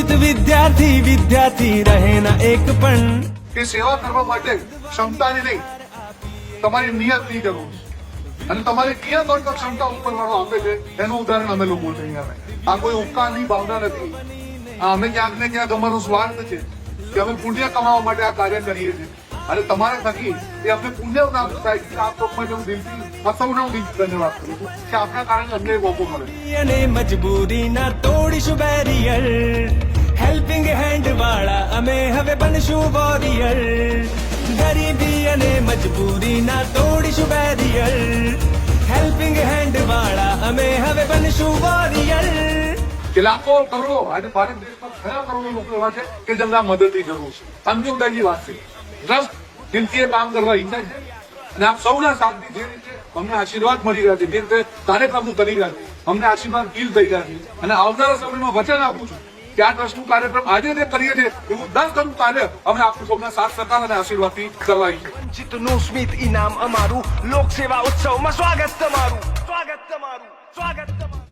વંચિત વિદ્યાર્થી વિદ્યાર્થી રહે ના એક પણ. એ સેવા કરવા માટે ક્ષમતાની નહીં તમારી નિયતની જરૂર છે. અને તમારી નિયત તો ક્ષમતા ઉપર વાળો આપે છે એનું ઉદાહરણ અમે લોકો છે અહીંયા. આ કોઈ ઉપકારની ભાવના નથી. આ અમે ક્યાંક ને ક્યાંક અમારો સ્વાર્થ છે કે અમે પુણ્ય કમાવા માટે આ કાર્ય કરીએ છીએ. અને તમારે થકી એ અમને પુણ્ય પ્રાપ્ત થાય છે. આપ લોકો માટે હું દિલથી હું દિલથી ધન્યવાદ કરું છું કે આપના કારણે અમને મોકો મળે મજબૂરી ના તોડીશું બેરિયર અમે હવે બનશું વોરિયર. ગરીબી અને મજબૂરી ના તોડીશું બેરિયર. હેલ્પિંગ હેન્ડ વાળા અમે હવે બનશું વોરિયર. લાખો કરોડો આજે ભારત દેશમાં ઘણા કરોડો લોકો એવા છે કે જેમના મદદની જરૂર છે. અંતિમદાયની વાત છે. ટ્રસ્ટ દિલથી કામ કરવા ઈચ્છા છે. અને આપ સૌના સાથની જે રીતે અમને આશીર્વાદ મળી રહ્યા છે. જે રીતે કાર્યક્રમ કરી રહ્યા છે. અમને આશીર્વાદ ફીલ થઈ રહ્યા છે. અને આવનારા સમયમાં વચન આપું છું. કે આ ટ્રસ્ટનું કાર્યક્રમ આજે જે કરીએ છીએ. એવું દર કરું કાર્ય અમે આપનું સૌના સાથ સરકાર અને આશીર્વાદથી કરવા ઈચ્છીએ વંચિતનું સ્મિત ઇનામ અમારું. લોક સેવા ઉત્સવમાં સ્વાગત તમારું. સ્વાગત તમારું. સ્વાગત તમારું.